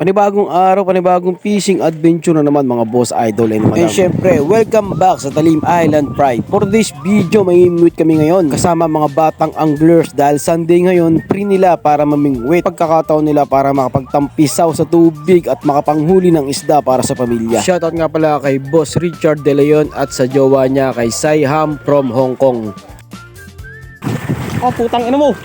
Panibagong araw, panibagong fishing adventure na naman mga boss idol and madam. And syempre, welcome back sa Talim Island Pride. For this video, may mute kami ngayon kasama mga batang anglers dahil Sunday ngayon, free nila para mamingwit. Pagkakataon nila para makapagtampisaw sa tubig at makapanghuli ng isda para sa pamilya. Shoutout nga pala kay Boss Richard De Leon at sa jowa niya kay Sai Ham from Hong Kong. Oh, putang ina mo!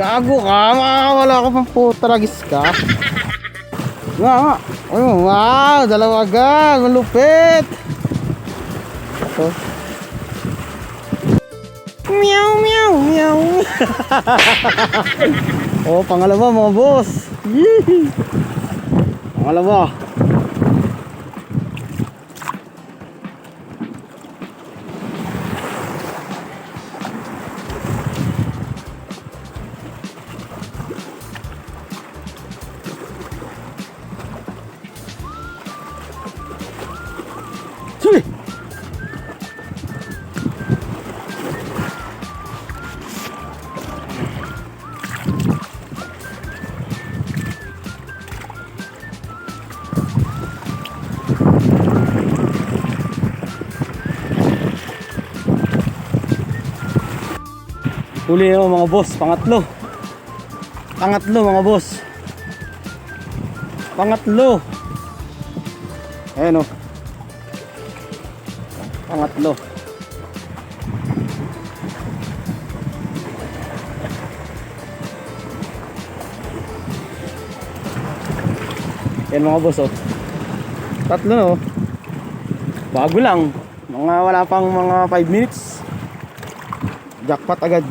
Gago ka, makakawala ko pang puta lagis ka. Nga nga. Wow, dalawa agad, malupit. Ito. Meow, meow, meow. oh, pangalawa mga boss. Yee. Pangalawa. Huli na mga boss, pangatlo. Pangatlo mga boss. Pangatlo. Ayan o. Pangatlo. Yan mga boss oh. Tatlo no. Bago lang. Mga wala pang mga 5 minutes. Jackpot agad.